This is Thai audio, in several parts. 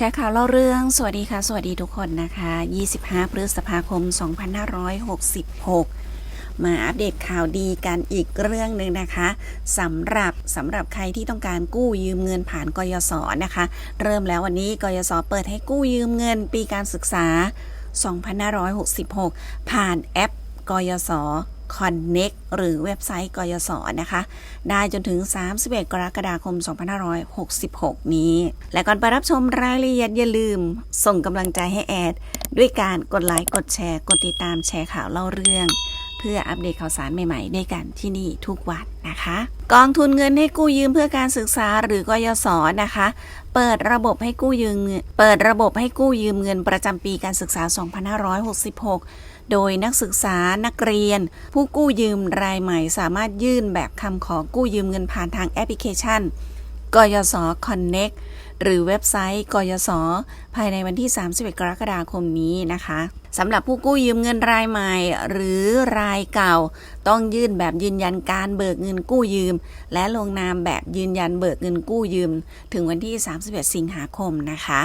ชร์ข่าวเล่าเรื่อง สวัสดีค่ะ สวัสดีทุกคนนะคะ 25 พฤษภาคม 2566 มาอัปเดตข่าวดีกันอีกเรื่องหนึ่งนะคะสำหรับสำหรับใครที่ต้องการกู้ยืมเงินผ่านกยศนะคะ เริ่มแล้ววันนี้กยศเปิดให้กู้ยืมเงินปีการศึกษา 2566 ผ่านแอปกยศ Connect หรือเว็บไซต์กยศนะคะ ได้จนถึง 31 กรกฎาคม 2566 นี้ และก่อนไปรับชมรายละเอียดอย่าลืม ส่งกำลังใจให้แอด ด้วยการกดไลค์ กดแชร์ กดติดตามแชร์ข่าวเล่าเรื่อง เพื่ออัปเดตข่าวสารใหม่ๆด้วยกันที่นี่ทุกวันนะคะ กองทุนเงินให้กู้ยืมเพื่อการศึกษาหรือกยศนะคะ เปิดระบบให้กู้ยืมเงินเปิดระบบให้กู้ยืมเงินประจำปีการศึกษา 2566 โดยนักศึกษานักเรียน ผู้กู้ยืมรายใหม่สามารถยื่นแบบคำขอกู้ยืมเงินผ่านทางแอปพลิเคชันกยศ Connect หรือเว็บไซต์กยศภายในวันที่ 31 กรกฎาคมนี้นะคะสำหรับผู้กู้ยืมเงินรายใหม่ หรือรายเก่า ต้องยื่นแบบยืนยันการเบิกเงินกู้ยืม และลงนามแบบยืนยันเบิกเงินกู้ยืม ถึงวันที่ 31 สิงหาคมนะคะ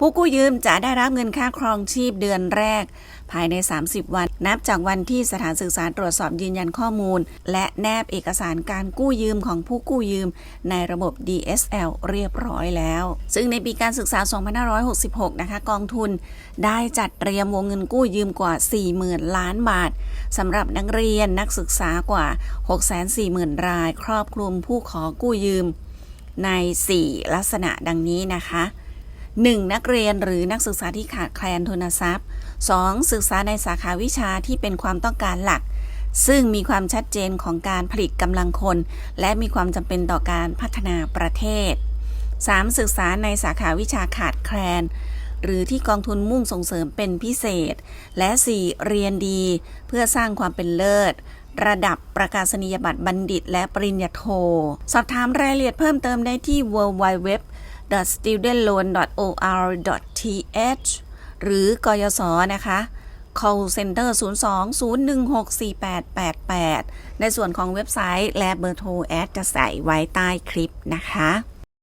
ผู้กู้ยืมจะได้รับเงินค่าครองชีพเดือนแรก ภายใน 30 วัน นับจากวันที่สถานศึกษาตรวจสอบยืนยันข้อมูล และแนบเอกสารการกู้ยืมของผู้กู้ยืม ในระบบ DSL เรียบร้อยแล้ว ซึ่งในปีการศึกษา 2566 นะคะ กองทุน ได้จัดเตรียมวงเงินกู้ยืมกว่า 40,000 ล้านบาทสำหรับนักเรียนนักศึกษากว่า 640,000 ราย ครอบคลุมผู้ขอกู้ยืมใน 4 ลักษณะดังนี้นะคะ 1. นักเรียนหรือนักศึกษาที่ขาดแคลนทุนทรัพย์ 2. ศึกษาในสาขาวิชาที่เป็นความต้องการหลัก ซึ่งมีความชัดเจนของการผลิตกำลังคน และมีความจำเป็นต่อการพัฒนาประเทศ 3. ศึกษาในสาขาวิชาขาดแคลน หรือที่กองทุนมุ่งส่งเสริมเป็นพิเศษ และ 4. เรียนดี เพื่อสร้างความเป็นเลิศระดับประกาศนียบัตรบัณฑิต และปริญญาโท สอบถามรายละเอียดเพิ่มเติมได้ที่ www studentloan.or.th หรือกยศนะคะ call center 02-016-4888 ในส่วนของเว็บไซต์และเบอร์โทรแอดจะใส่ไว้ใต้คลิปนะคะ